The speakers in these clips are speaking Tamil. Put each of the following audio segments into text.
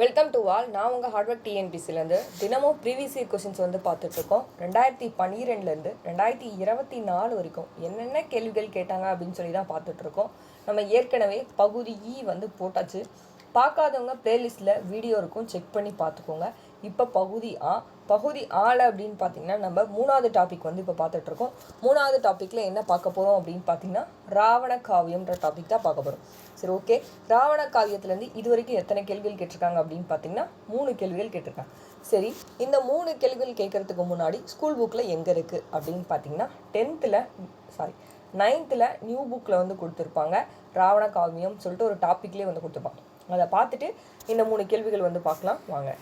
வெல்கம் டு ஆல் நான் உங்கள் ஹார்ட்ஒர்க் டிஎன்பிசிலேருந்து தினமும் ப்ரீவியஸ் இயர் கொஷின்ஸ் வந்து பார்த்துட்ருக்கோம் ரெண்டாயிரத்தி பன்னிரெண்டுலேருந்து ரெண்டாயிரத்தி இருபத்தி நாலு வரைக்கும் என்னென்ன கேள்விகள் கேட்டாங்க அப்படின்னு சொல்லி தான் பார்த்துட்ருக்கோம் நம்ம ஏற்கனவே பகுதி இ வந்து போட்டாச்சு. பார்க்காதவங்க ப்ளேலிஸ்ட்டில் வீடியோ இருக்கும். செக் பண்ணி பார்த்துக்கோங்க. இப்போ பகுதி ஆ பகுதி ஆல அப்படின்னு பார்த்தீங்கன்னா நம்ம மூணாவது டாபிக் வந்து இப்போ பார்த்துட்ருக்கோம். மூணாவது டாப்பிக்கில் என்ன பார்க்க போகிறோம் அப்படின்னு பார்த்தீங்கன்னா ராவண காவியம்ன்ற டாபிக் தான் பார்க்க போகிறோம் சரி ஓகே ராவண காவியத்துலேருந்து இது வரைக்கும் எத்தனை கேள்விகள் கேட்டிருக்காங்க அப்படின்னு பார்த்தீங்கன்னா மூணு கேள்விகள் கேட்டிருக்காங்க. சரி இந்த மூணு கேள்விகள் கேட்குறதுக்கு முன்னாடி ஸ்கூல் புக்கில் எங்கே இருக்குது அப்படின்னு பார்த்தீங்கன்னா டென்த்தில் சாரி நைன்த்தில் நியூ புக்கில் வந்து கொடுத்துருப்பாங்க. ராவண காவியம் சொல்லிட்டு ஒரு டாப்பிக்லேயே வந்து கொடுத்துருப்பாங்க. அதை பார்த்துட்டு இந்த மூணு கேள்விகள் வந்து பார்க்கலாம். வாங்க.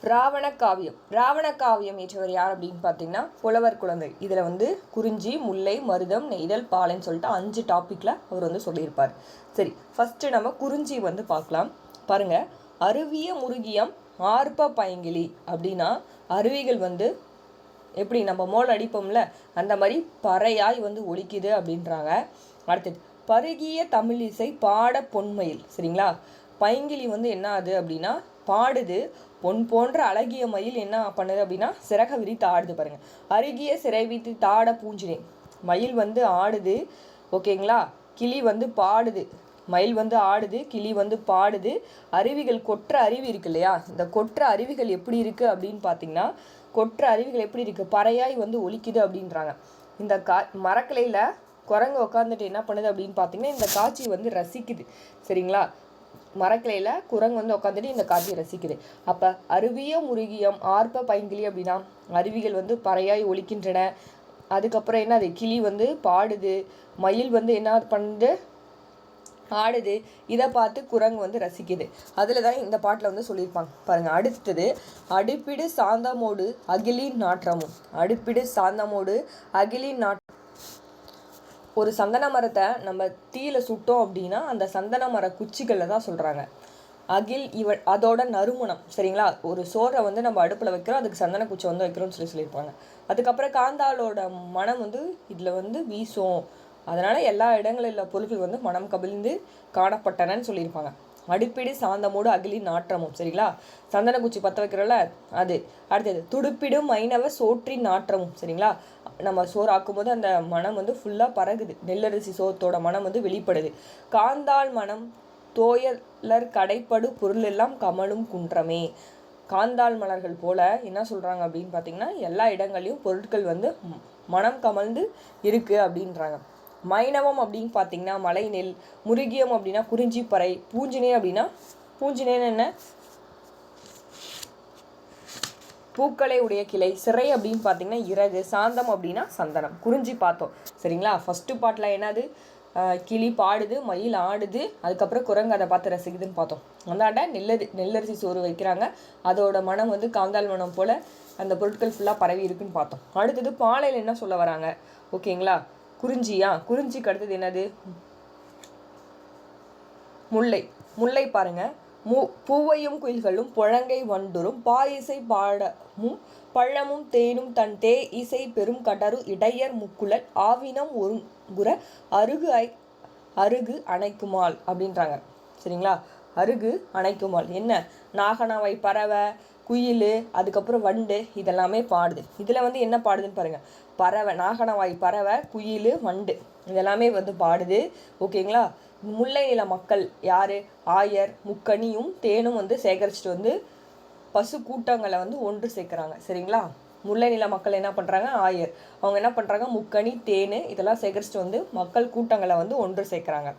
ராவண காவியம். ராவண காவியம் இயற்றவர் யார் அப்படின்னு பார்த்தீங்கன்னா புலவர் குழந்தை. இதில் வந்து குறிஞ்சி முல்லை மருதம் நெய்தல் பாலைன்னு சொல்லிட்டு அஞ்சு டாப்பிக்கில் அவர் வந்து சொல்லியிருப்பார். சரி ஃபஸ்ட்டு நம்ம குறிஞ்சி வந்து பார்க்கலாம். பாருங்கள் அருவிய முருகியம் ஆர்ப்ப பைங்கிலி அப்படின்னா அருவிகள் வந்து எப்படி நம்ம மோல் அடிப்போம்ல அந்த மாதிரி பறையாய் வந்து ஒழிக்குது அப்படின்றாங்க. அடுத்தது பருகிய தமிழிசை பாட பொன்மயில். சரிங்களா? பைங்கிலி வந்து என்ன ஆகுது அப்படின்னா பாடுது. பொன் போன்ற அழகிய மயில் என்ன பண்ணுது அப்படின்னா சிறக விரித்து ஆடுது பாருங்க. அருகிய சிறை வித்து தாட பூஞ்சினேன் மயில் வந்து ஆடுது. ஓகேங்களா? கிளி வந்து பாடுது. மயில் வந்து ஆடுது கிளி வந்து பாடுது. அருவிகள் கொற்ற அருவி இருக்கு இல்லையா? இந்த கொற்ற அருவிகள் எப்படி இருக்குது அப்படின்னு பார்த்தீங்கன்னா கொற்ற அருவிகள் எப்படி இருக்குது பறையாய் வந்து ஒலிக்குது அப்படின்றாங்க. இந்த கா மரக்கிளையில் குரங்கு உட்காந்துட்டு என்ன பண்ணுது அப்படின்னு பார்த்தீங்கன்னா இந்த காட்சி வந்து ரசிக்குது. சரிங்களா? மரக்கிளையில் குரங்கு வந்து உட்காந்துட்டு இந்த காட்சியை ரசிக்குது. அப்போ அருவிய முருகியம் ஆர்ப்ப பைங்கிளி அப்படின்னா அருவிகள் வந்து பறையாய் ஒழிக்கின்றன அதுக்கப்புறம் என்ன அது கிளி வந்து பாடுது. மயில் வந்து என்ன பண்ணுது ஆடுது. இதை பார்த்து குரங்கு வந்து ரசிக்குது. அதில் தான் இந்த பாட்டில் வந்து சொல்லியிருப்பாங்க. பாருங்கள் அடுத்தது அடுப்பிடு சாந்தமோடு அகிலின் நாற்றமும். அடுப்பிடு சாந்தமோடு அகிலின் நாட் ஒரு சந்தன மரத்தை நம்ம தீயில சுட்டோம் அப்படின்னா அந்த சந்தன மர குச்சிகளில் தான் சொல்கிறாங்க அகில் இவ அதோட நறுமணம் சரிங்களா? ஒரு சோறை வந்து நம்ம அடுப்பில் வைக்கிறோம் அதுக்கு சந்தன குச்சி வந்து வைக்கிறோம்னு சொல்லி சொல்லியிருப்பாங்க. அதுக்கப்புறம் காந்தாளோட மனம் வந்து இதில் வந்து வீசும். அதனால் எல்லா இடங்களில் உள்ள பொருட்கள் வந்து மனம் கவிழ்ந்து காணப்பட்டனன்னு சொல்லியிருப்பாங்க. அடுப்பிடு சாந்தமோடு அகிலின் நாற்றமும் சரிங்களா? சந்தன குச்சி பற்ற வைக்கிறோம்ல அது. அடுத்தது துடுப்பிடும் மைனவ சோற்றின் நாற்றமும் சரிங்களா? நம்ம சோறு ஆக்கும்போது அந்த மனம் வந்து ஃபுல்லாக பறகுது. நெல்லரிசி சோத்தோட மனம் வந்து வெளிப்படுது. காந்தாள் மனம் தோயலர் கடைப்படு பொருள் எல்லாம் கமலும் குன்றமே. காந்தாள் மலர்கள் போல என்ன சொல்கிறாங்க அப்படின்னு பார்த்தீங்கன்னா எல்லா இடங்கள்லையும் பொருட்கள் வந்து மனம் கமழ்ந்து இருக்குது அப்படின்றாங்க. மைனவம் அப்படின்னு பார்த்தீங்கன்னா மலை நெல் முருகியம் அப்படின்னா குறிஞ்சிப்பறை பூஞ்சினே அப்படின்னா பூஞ்சினேன்னு என்ன? பூக்களை உடைய கிளை சிறை அப்படின்னு பார்த்தீங்கன்னா இறகு சாந்தம் அப்படின்னா சந்தனம். குறிஞ்சி பார்த்தோம். சரிங்களா? ஃபஸ்ட்டு பாட்டில் என்னது? கிளி பாடுது மயில் ஆடுது அதுக்கப்புறம் குரங்கு அதை பார்த்து ரசிக்குதுன்னு பார்த்தோம். அந்தாண்ட நெல்லரி நெல்லரிசி சோறு வைக்கிறாங்க. அதோட மனம் வந்து காந்தால் மனம் போல் அந்த பொருட்கள் ஃபுல்லாக பரவி இருக்குன்னு பார்த்தோம். அடுத்தது பாலையில் என்ன சொல்ல வராங்க? ஓகேங்களா? குறிஞ்சியா? குறிஞ்சிக்கு அடுத்தது என்னது? முல்லை. முல்லை பாருங்கள் மு பூவையும் குயில்களும் புழங்கை வண்டுரும் பாயிசை பாடமும் பழமும் தேனும் தன் தே இசை பெரும் கடரு இடையர் முக்குழல் ஆவினம் ஒருங்குற அருகு ஐ அருகு அணைக்குமாள் அப்படின்றாங்க. சரிங்களா? அருகு அணைக்குமாள் என்ன? நாகனாவை பறவை குயில் அதுக்கப்புறம் வண்டு இதெல்லாமே பாடுது. இதில் வந்து என்ன பாடுதுன்னு பாருங்கள் பறவை நாகனவாய் பறவை குயில் வண்டு இதெல்லாமே வந்து பாடுது. ஓகேங்களா? முல்லை நில மக்கள் யார்? ஆயர் முக்கனியும் தேனும் வந்து சேகரிச்சுட்டு வந்து பசு கூட்டங்களை வந்து ஒன்று சேர்க்குறாங்க. சரிங்களா? முல்லை நில மக்கள் என்ன பண்ணுறாங்க ஆயர். அவங்க என்ன பண்ணுறாங்க முக்கனி தேன் இதெல்லாம் சேகரிச்சுட்டு வந்து மக்கள் கூட்டங்களை வந்து ஒன்று சேர்க்குறாங்க.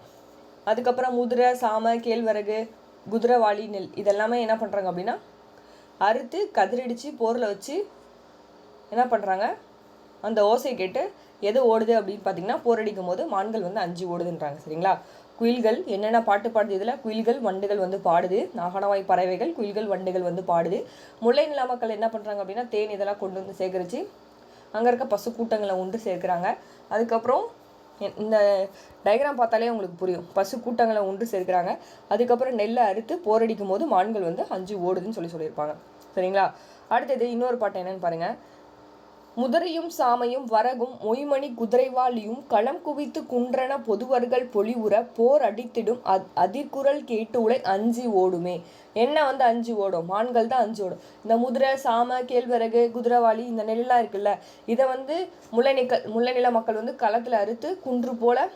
அதுக்கப்புறம் முதிரை சாம கேழ்வரகு குதிரைவாளி நெல் இதெல்லாமே என்ன பண்ணுறாங்க அப்படின்னா அறுத்து கதிரடித்து போரில் வச்சு என்ன பண்ணுறாங்க அந்த ஓசை கேட்டு எது ஓடுது அப்படின்னு பார்த்தீங்கன்னா போரடிக்கும் போது மான்கள் வந்து அஞ்சு ஓடுதுன்றாங்க. சரிங்களா? குயில்கள் என்னென்ன பாட்டு பாடுது இதில்? குயில்கள் வண்டுகள் வந்து பாடுது. நாகனவாய் பறவைகள் குயில்கள் வண்டுகள் வந்து பாடுது. முல்லை நில மக்கள் என்ன பண்ணுறாங்க அப்படின்னா தேன் இதெல்லாம் கொண்டு வந்து சேகரித்து அங்கே இருக்க பசு கூட்டங்களை ஒன்று சேர்க்குறாங்க. அதுக்கப்புறம் இந்த டயக்ராம் பார்த்தாலே உங்களுக்கு புரியும். பசு கூட்டங்களை ஒன்று சேர்க்குறாங்க. அதுக்கப்புறம் நெல்லை அறுத்து போரடிக்கும் போது மான்கள் வந்து அஞ்சு ஓடுதுன்னு சொல்லி சொல்லியிருப்பாங்க. சரிங்களா? அடுத்தது இன்னொரு பாட்டு என்னன்னு பாருங்கள் முதிரையும் சாமையும் வரகும் மொய்மணி குதிரைவாளியும் களம் குவித்து குன்றன பொதுவர்கள் பொலிவுற போர் அடித்திடும் அத் அதிர்குரல் கேட்டு உலை அஞ்சு ஓடுமே. என்ன வந்து அஞ்சு ஓடும்? மான்கள் தான் அஞ்சு ஓடும். இந்த முதிரை சாமை கேழ்வரகு குதிரைவாளி இந்த நெல்லாம் இருக்குல்ல இதை வந்து முல்லை முல்லை நில மக்கள் வந்து களத்தில் அறுத்து குன்று போல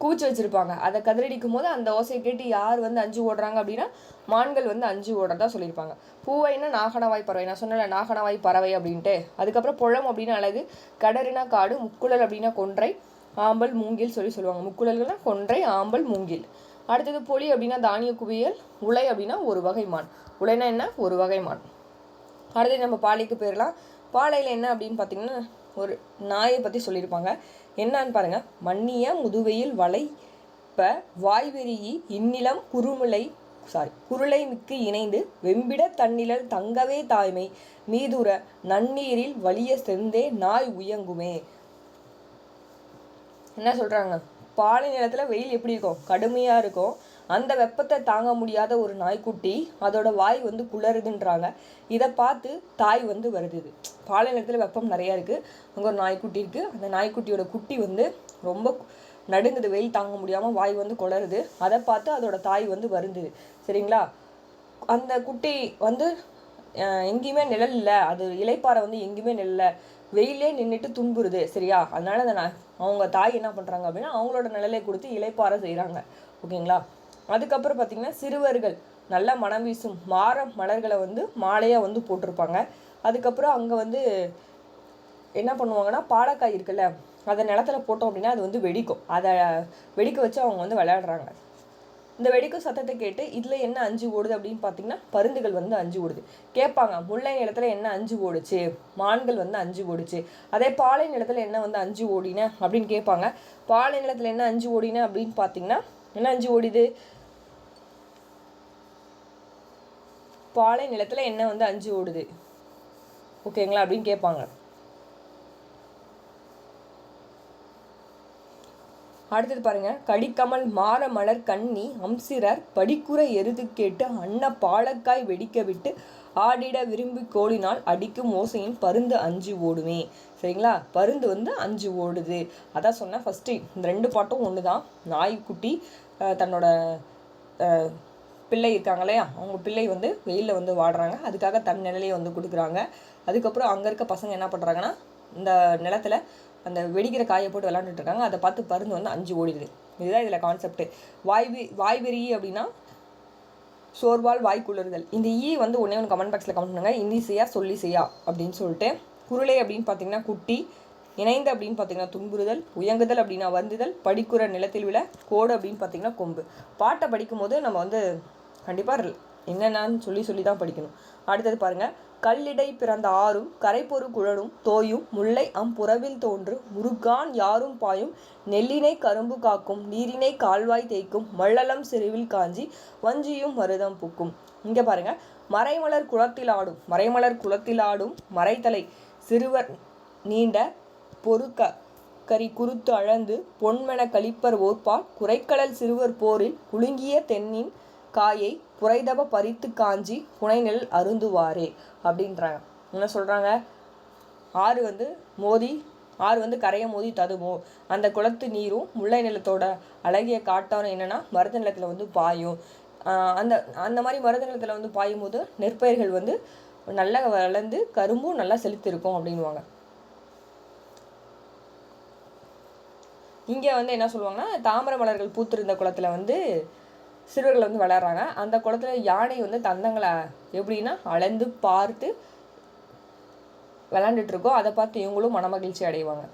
கூச்சி வச்சிருப்பாங்க. அதை கதிரடிக்கும் போது அந்த ஓசையை கேட்டு யார் வந்து அஞ்சு ஓடுறாங்க அப்படின்னா மான்கள் வந்து அஞ்சு ஓடுறதா சொல்லியிருப்பாங்க. பூவைனா நாகனவாய் பறவை. நான் சொன்னல நாகனவாய் பறவை அப்படின்ட்டு. அதுக்கப்புறம் புழம் அப்படின்னா அழகு கடறினா காடு முக்குழல் அப்படின்னா கொன்றை ஆம்பல் மூங்கில் சொல்லி சொல்லுவாங்க. முக்குழல்கள்னா கொன்றை ஆம்பல் மூங்கில். அடுத்தது பொலி அப்படின்னா தானிய குவியல் உலை அப்படின்னா ஒரு வகை மான். உலைனா என்ன? ஒரு வகை மான். அடுத்தது நம்ம பாலைக்கு போயிடலாம். பாலையில் என்ன அப்படின்னு பார்த்தீங்கன்னா ஒரு நாயை பற்றி சொல்லியிருப்பாங்க. என்னான்னு பாருங்க. மன்னிய முதுவையில் வளைப்ப வாய்வெறியி இந்நிலம் குறுமுலை சாரி குருளை மிக்கு இணைந்து வெம்பிட தன்னிழல் தங்கவே தாய்மை மீதுர நன்னீரில் வலிய செந்தே நாய் உயங்குமே. என்ன சொல்கிறாங்க பாலை நிலத்தில் வெயில் எப்படி இருக்கும்? கடுமையாக இருக்கும். அந்த வெப்பத்தை தாங்க முடியாத ஒரு நாய்க்குட்டி அதோட வாய் வந்து குளறுதுன்றாங்க. இதை பார்த்து தாய் வந்து வருது பாலை நிலத்தில் வெப்பம் நிறையா இருக்குது அங்கே ஒரு நாய்க்குட்டி இருக்குது அந்த நாய்க்குட்டியோட குட்டி வந்து ரொம்ப நடுங்குது. வெயில் தாங்க முடியாமல் வாய் வந்து குளருது அதை பார்த்து அதோட தாய் வந்து வருந்துது. சரிங்களா? அந்த குட்டி வந்து எங்கேயுமே நிழல் இல்லை அது இலைப்பாறை வந்து எங்கேயுமே நிழல வெயிலே நின்றுட்டு துன்புறுது. சரியா? அதனால அந்த அவங்க தாய் என்ன பண்ணுறாங்க அப்படின்னா அவங்களோட நிழலை கொடுத்து இலைப்பாறை செய்கிறாங்க ஓகேங்களா? அதுக்கப்புறம் பார்த்திங்கன்னா சிறுவர்கள் நல்லா மனம் வீசும் மாற மலர்களை வந்து மாலையாக வந்து போட்டிருப்பாங்க. அதுக்கப்புறம் அங்கே வந்து என்ன பண்ணுவாங்கன்னா பாலக்காய் இருக்குல்ல அதை நிலத்துல போட்டோம் அப்படின்னா அது வந்து வெடிக்கும். அதை வெடிக்க வச்சு அவங்க வந்து விளையாடுறாங்க. இந்த வெடிக்கும் சத்தத்தை கேட்டு இதில் என்ன அஞ்சு ஓடுது? அப்படின்னு பார்த்தீங்கன்னா பருந்துகள் வந்து அஞ்சு ஓடுது. கேட்பாங்க முல்லை நிலத்தில் என்ன அஞ்சு ஓடுச்சு? மான்கள் வந்து அஞ்சு ஓடுச்சு. அதே பாலை நிலத்தில் என்ன வந்து அஞ்சு ஓடின? அப்படின்னு கேட்பாங்க. பாலை நிலத்தில் என்ன அஞ்சு ஓடின அப்படின்னு பார்த்தீங்கன்னா என்ன அஞ்சு ஓடிது? பாலை நிலத்தில் என்ன வந்து அஞ்சு ஓடுது. ஓகேங்களா அப்படின்னு கேட்பாங்க. அடுத்தது பாருங்க. கடிக்கமல் மாற மலர் கண்ணி அம்சிரர் படிக்குற எருது கேட்டு அன்ன பாலக்காய் வெடிக்க விட்டு ஆடிட விரும்பி கோழினால் அடிக்கும் ஓசையின் பருந்து அஞ்சு ஓடுமே. சரிங்களா? பருந்து வந்து அஞ்சு ஓடுது. அதான் சொன்னேன் ஃபஸ்ட்டு இந்த ரெண்டு பாட்டும் ஒன்று தான் நாய்க்குட்டி தன்னோட பிள்ளை இருக்காங்க இல்லையா? அவங்க பிள்ளை வந்து வெயிலில் வந்து வாடுறாங்க. அதுக்காக தன் நிலையை வந்து கொடுக்குறாங்க. அதுக்கப்புறம் அங்கே இருக்க பசங்க என்ன பண்ணுறாங்கன்னா இந்த நிலத்துல அந்த வெடிக்கிற காயை போட்டு விளாண்டுட்டு இருக்காங்க. அதை பார்த்து பருந்து வந்து அஞ்சு ஓடிடுது. இதுதான் இதில் கான்செப்ட் வாய்வி வாய்வெறி அப்படின்னா சோர்வால் வாய்க்குளறுதல் இந்த ஈ வந்து ஒன்றே ஒன்று கமெண்ட் பாக்ஸில் கமெண்ட் பண்ணுங்கள் இந்தி செய்யா சொல்லி செய்யா அப்படின்னு சொல்லிட்டு குருளை அப்படின்னு பார்த்தீங்கன்னா குட்டி இணைந்து அப்படின்னு பார்த்தீங்கன்னா துன்புறுதல் உயங்குதல் அப்படின்னா வருந்துதல் படிக்குற நிலத்தில் விழ கோடு அப்படின்னு பார்த்தீங்கன்னா கொம்பு. பாட்டை படிக்கும்போது நம்ம வந்து கண்டிப்பாக என்னென்னு சொல்லி சொல்லி தான் படிக்கணும். அடுத்தது பாருங்க. கல்லிடை பிறந்த ஆறும் கரைப்பொரு குழலும் தோயும் முல்லை அம் புறவில் தோன்று முருகான் யாரும் பாயும் நெல்லினை கரும்பு காக்கும் நீரினை கால்வாய் தேய்க்கும் மள்ளலம் செருவில் காஞ்சி வஞ்சியும் மருதம் பூக்கும். இங்கே பாருங்க. மறைமலர் குளத்தில் ஆடும் மறைமலர் குளத்தில் ஆடும் மறைத்தலை சிறுவர் நீண்ட பொறுக்க கரி குருத்து அழந்து பொன்மென கழிப்பர் ஓர்பால் குறைக்கடல் சிறுவர் போரில் குலுங்கிய தென்னின் காயை புரைதப பறித்து காஞ்சி புனைநெல் அருந்துவாரே அப்படின்றாங்க. என்ன சொல்கிறாங்க ஆறு வந்து மோதி ஆறு வந்து கரையை மோதி ததுமோ. அந்த குளத்து நீரும் முல்லை நிலத்தோட அழகிய காட்டாரம் என்னன்னா மருத நிலத்தில் வந்து பாயும். அந்த அந்த மாதிரி மருத நிலத்தில் வந்து பாயும் போது நெற்பயிர்கள் வந்து நல்லா வளர்ந்து கரும்பும் நல்லா செலுத்திருக்கும் அப்படின்வாங்க இங்கே வந்து என்ன சொல்லுவாங்கன்னா தாமரை மலர்கள் பூத்திருந்த குளத்தில் வந்து சிறுவர்கள் வந்து விளையாடுறாங்க அந்த குளத்துல யானை வந்து தந்தங்களை எப்படின்னா அளந்து பார்த்து விளாண்டுட்டு அதை பார்த்து இவங்களும் மனமகிழ்ச்சி அடைவாங்க.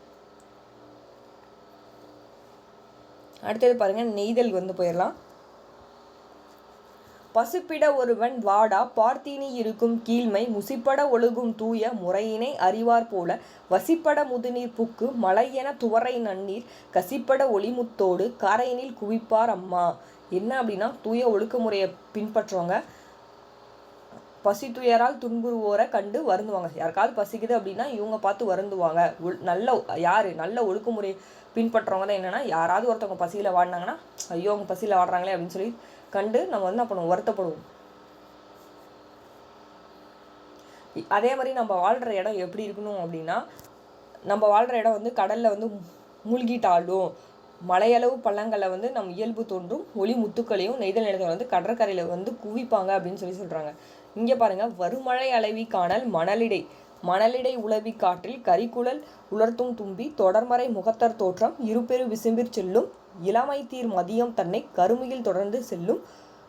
அடுத்தது பாருங்க நெய்தல் வந்து போயிடலாம். பசுப்பிட ஒருவன் வாடா பார்த்தீனி இருக்கும் கீழ்மை முசிப்பட ஒழுகும் தூய முறையினை அறிவார் போல வசிப்பட முதுநீர் புக்கு மலையென துவரை நன்னீர் கசிப்பட ஒளிமுத்தோடு கரையினில் குவிப்பார் அம்மா. என்ன அப்படின்னா தூய ஒழுக்கமுறையை பின்பற்றுறவங்க பசி துயரால் துன்புறுவோரை கண்டு வருந்துவாங்க. யாருக்காவது பசிக்குது அப்படின்னா இவங்க பார்த்து வருந்துவாங்க. நல்ல யார் நல்ல ஒழுக்குமுறை பின்பற்றுறவங்க தான் என்னென்னா யாராவது ஒருத்தவங்க பசியில் வாடினாங்கன்னா ஐயோ அவங்க பசியில் வாடுறாங்களே அப்படின்னு சொல்லி கண்டு நம்ம வந்து என்ன பண்ணுவோம்? வருத்தப்படுவோம். அதே மாதிரி நம்ம வாழ்கிற இடம் எப்படி இருக்கணும் அப்படின்னா நம்ம வாழ்கிற இடம் வந்து கடலில் வந்து மூழ்கிட்டாலும் மலையளவு பள்ளங்களை வந்து நம் இயல்பு தோன்றும் ஒளி முத்துக்களையும் நெய்தல் நிலத்தில் வந்து கடற்கரையில் வந்து குவிப்பாங்க அப்படின்னு சொல்லி சொல்கிறாங்க இங்கே பாருங்க வருமழை அளவி காணல் மணலிடை. மணலிடை உளவி காற்றில் கரிக்குழல் உலர்த்தும் தும்பி தொடர்மறை முகத்தர் தோற்றம் இருபெரு விசும்பிற் செல்லும் இளமை தீர் மதியம் தன்னை கருமையில் தொடர்ந்து செல்லும்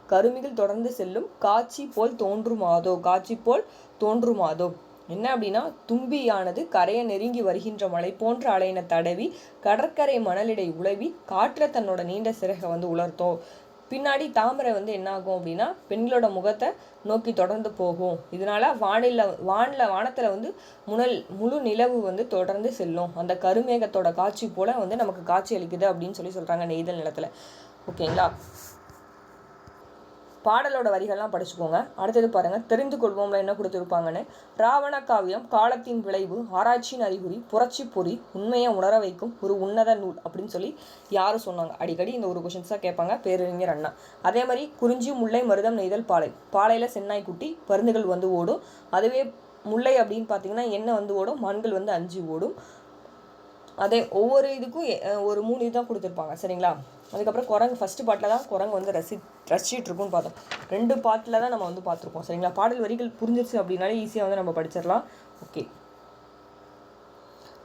கருமியில் தொடர்ந்து செல்லும் காட்சி போல் தோன்றுமாதோ காட்சி போல் தோன்றுமாதோ. என்ன அப்படின்னா தும்பியானது கரையை நெருங்கி வருகின்ற மலை போன்ற அலையின தடவி கடற்கரை மணலிடை உழவி காற்ற தன்னோட நீண்ட சிறகை வந்து உலர்த்தும் பின்னாடி தாமரை வந்து என்ன ஆகும் அப்படின்னா பெண்களோட முகத்தை நோக்கி தொடர்ந்து போகும். இதனால வானில வானில் வானத்தில் வந்து முனல் முழு நிலவு வந்து தொடர்ந்து செல்லும். அந்த கருமேகத்தோட காட்சி போல வந்து நமக்கு காட்சி அளிக்குது அப்படின்னு சொல்லி சொல்கிறாங்க நெய்தல் நிலத்தில். ஓகேங்களா? பாடலோட வரிகள்லாம் படிச்சுக்கோங்க. அடுத்தது பாருங்கள் தெரிந்து கொள்வோம்ல என்ன கொடுத்துருப்பாங்கன்னு. ராவண காவியம் காலத்தின் விளைவு ஆராய்ச்சியின் அறிகுறி புரட்சி பொறி உண்மையை உணர வைக்கும் ஒரு உன்னத நூல் அப்படின்னு சொல்லி யாரும் சொன்னாங்க. அடிக்கடி இந்த ஒரு கொஷின்ஸாக கேட்பாங்க பேரறிஞர் அண்ணா. அதே மாதிரி குறிஞ்சி முல்லை மருதம் நெய்தல் பாலை. பாலையில் சென்னாய் குட்டி பருந்துகள் வந்து ஓடும். அதுவே முல்லை அப்படின்னு பார்த்தீங்கன்னா எண்ணெய் வந்து ஓடும் மண்கள் வந்து அஞ்சு ஓடும். அதே ஒவ்வொரு இதுக்கும் ஒரு மூணு இதுதான் கொடுத்துருப்பாங்க. சரிங்களா? அதுக்கப்புறம் குரங்கு ஃபஸ்ட்டு பாட்டில் தான் குரங்கு வந்து ரசி ரசிச்சிட்டு இருக்கும்னு பார்த்தோம். ரெண்டு பாட்டில் தான் நம்ம வந்து பார்த்துருக்கோம் சரிங்களா? பாடல் வரிகள் புரிஞ்சிருச்சு அப்படின்னாலே ஈஸியாக வந்து நம்ம படிச்சிடலாம். ஓகே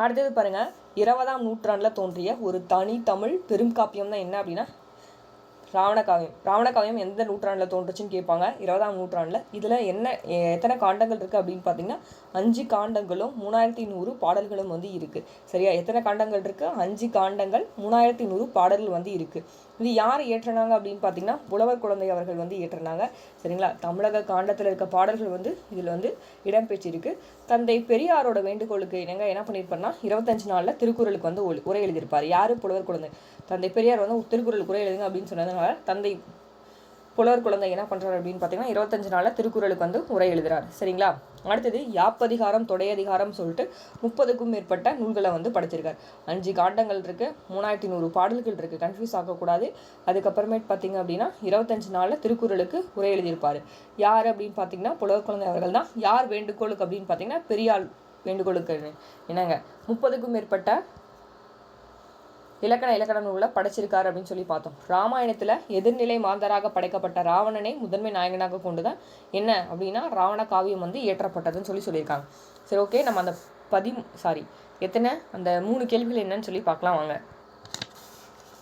அடுத்தது பாருங்கள் இருபதாம் நூற்றாண்டில் தோன்றிய ஒரு தனி தமிழ் பெருங்காப்பியம் தான் என்ன அப்படின்னா ராவணகாவியம். ராவணகாவியம் எந்த நூற்றாண்டில் தோன்றுச்சுன்னு கேட்பாங்க. இருபதாம் நூற்றாண்டில். இதில் என்ன எ- எத்தனை காண்டங்கள் இருக்குது அப்படின்னு பார்த்தீங்கன்னா அஞ்சு காண்டங்களும் மூணாயிரத்தி நூறு பாடல்களும் வந்து இருக்குது சரியா? எத்தனை காண்டங்கள் இருக்குது அஞ்சு காண்டங்கள் மூணாயிரத்தி நூறு பாடல்கள் வந்து இருக்குது இது யார் ஏற்றினாங்க அப்படின்னு பார்த்தீங்கன்னா புலவர் குழந்தை அவர்கள் வந்து ஏற்றினாங்க சரிங்களா? தமிழக காண்டத்தில் இருக்க பாடல்கள் வந்து இதில் வந்து இடம்பெற்றிருக்கு. தந்தை பெரியாரோட வேண்டுகோளுக்கு இணங்க என்ன பண்ணியிருப்பாருன்னா இருபத்தஞ்சு நாளில் திருக்குறளுக்கு வந்து உரை எழுதியிருப்பார். யார்? புலவர் குழந்தை. தந்தை பெரியார் வந்து திருக்குறள் குறை எழுதுங்க அப்படின்னு சொன்னதுனால தந்தை புலவர் குழந்தை என்ன பண்ணுறாரு அப்படின்னு பார்த்தீங்கன்னா இருபத்தஞ்சு நாளில் திருக்குறளுக்கு வந்து உரை எழுதுறாரு. சரிங்களா? அடுத்தது யாப்பதிகாரம் தொடையதிகாரம் சொல்லிட்டு முப்பதுக்கும் மேற்பட்ட நூல்களை வந்து படிச்சிருக்கார். அஞ்சு காண்டங்கள் இருக்குது மூணாயிரத்தி நூறு பாடல்கள் இருக்குது கன்ஃபியூஸ் ஆகக்கூடாது அதுக்கப்புறமேட்டு பார்த்தீங்க அப்படின்னா இருபத்தஞ்சு நாளில் திருக்குறளுக்கு உரை எழுதியிருப்பார். யார் அப்படின்னு பார்த்தீங்கன்னா புலவர் குழந்தை அவர்கள் தான். யார் வேண்டுகோளுக்கு அப்படின்னு பார்த்தீங்கன்னா பெரியாள் வேண்டுகோளுக்கு என்னங்க? முப்பதுக்கும் மேற்பட்ட இலக்கண இலக்கண நூலில் படைச்சிருக்காரு அப்படின்னு சொல்லி பார்த்தோம். ராமாயணத்தில் எதிர்நிலை மாந்தராக படைக்கப்பட்ட ராவணனை முதன்மை நாயகனாக கொண்டு தான் என்ன அப்படின்னா ராவண காவியம் வந்து இயற்றப்பட்டதுன்னு சொல்லி சொல்லியிருக்காங்க. சரி ஓகே நம்ம அந்த பதி சாரி எத்தனை? அந்த மூணு கேள்விகள் என்னன்னு சொல்லி பார்க்கலாம் வாங்க.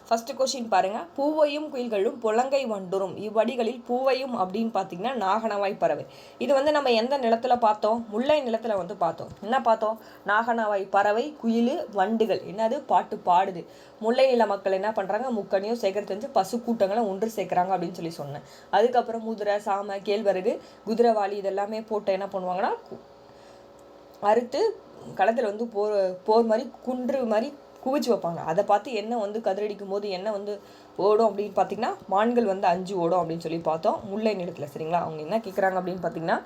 ஃபஸ்ட்டு கொஷின் பாருங்கள் பூவையும் குயில்களும் புலங்கை வண்டுரும் இவ்வடிகளில் பூவையும் அப்படின்னு பார்த்தீங்கன்னா நாகனவாய் பறவை. இது வந்து நம்ம எந்த நிலத்தில் பார்த்தோம்? முல்லை நிலத்தில் வந்து பார்த்தோம். என்ன பார்த்தோம்? நாகனவாய் பறவை குயில் வண்டுகள். என்னது? பாட்டு பாடுது. முல்லை நில மக்கள் என்ன பண்ணுறாங்க முக்கனையும் சேகரித்து வந்து பசு கூட்டங்களை ஒன்று சேர்க்குறாங்க அப்படின்னு சொல்லி சொன்னேன். அதுக்கப்புறம் முதிரை சாமை கேழ்வரகு குதிரைவாளி இதெல்லாமே போட்டு என்ன பண்ணுவாங்கன்னா அறுத்து களத்தில் வந்து போர் போர் மாதிரி குன்று மாதிரி குவிச்சு வைப்பாங்க. அதை பார்த்து எண்ணெய் வந்து கதிரடிக்கும் போது எண்ணெய் வந்து ஓடும் அப்படின்னு பார்த்தீங்கன்னா மான்கள் வந்து அஞ்சு ஓடும் அப்படின்னு சொல்லி பார்த்தோம். முல்லை நிலத்தில் சரிங்களா? அவங்க என்ன கேட்குறாங்க அப்படின்னு பார்த்தீங்கன்னா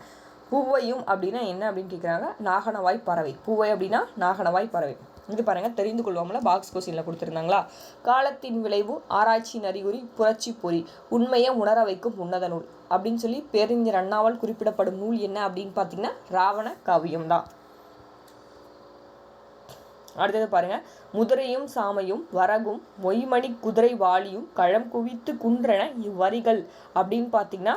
பூவையும் அப்படின்னா என்ன அப்படின்னு கேட்குறாங்க நாகனவாய் பறவை. பூவை அப்படின்னா நாகனவாய் பறவை. இது பாருங்கள் தெரிந்து கொள்வோம்ல பாக்ஸ் கொஸ்டினில் கொடுத்துருந்தாங்களா? காலத்தின் விளைவு ஆராய்ச்சியின் அறிகுறி புரட்சி பொறி. உண்மையை உணர வைக்கும் உன்னத நூல் அப்படின்னு சொல்லி பேரறிஞர் அண்ணாவால் குறிப்பிடப்படும் நூல் என்ன அப்படின்னு பார்த்தீங்கன்னா ராவண காவியம் தான் அடுத்தது பாருங்க. முதிரையும் சாமையும் வரகும் மொய்மணி குதிரை வாளியும் களம் குவித்து குன்றன இவ்வரிகள் அப்படின்னு பார்த்தீங்கன்னா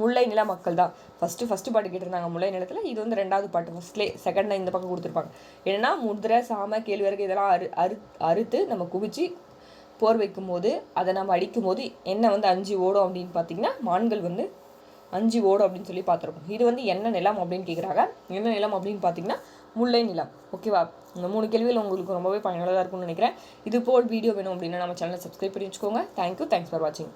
முல்லை நில மக்கள் தான். ஃபஸ்ட்டு ஃபஸ்ட்டு பாட்டு கேட்டிருந்தாங்க முல்லை நிலத்தில். இது வந்து ரெண்டாவது பாட்டு ஃபஸ்ட்லே செகண்ட் இந்த பக்கம் கொடுத்துருப்பாங்க. என்னென்னா முதிரை சாமை கேழ்வரகு இதெல்லாம் அறு அறு அறுத்து நம்ம குவிச்சு போர் வைக்கும்போது அதை நம்ம அடிக்கும்போது என்ன வந்து அஞ்சு ஓடும் அப்படின்னு பார்த்தீங்கன்னா மான்கள் வந்து அஞ்சு ஓடும் அப்படின்னு சொல்லி பார்த்துருக்கோம் இது வந்து என்ன நிலம் அப்படின்னு கேட்குறாங்க என்ன நிலம் அப்படின்னு பார்த்தீங்கன்னா முல்லை நிலம். ஓகேவா இந்த மூணு கேள்வியில் உங்களுக்கு ரொம்பவே பயனுள்ளதாக இருக்கும்னு நினைக்கிறேன். இது போல் வீடியோ வேணும் அப்படின்னா நம்ம சேனலை சப்ஸ்கிரைப் பண்ணி வச்சுக்கோங்க. தேங்க்யூ தேங்க்ஸ் ஃபார் வாட்சிங்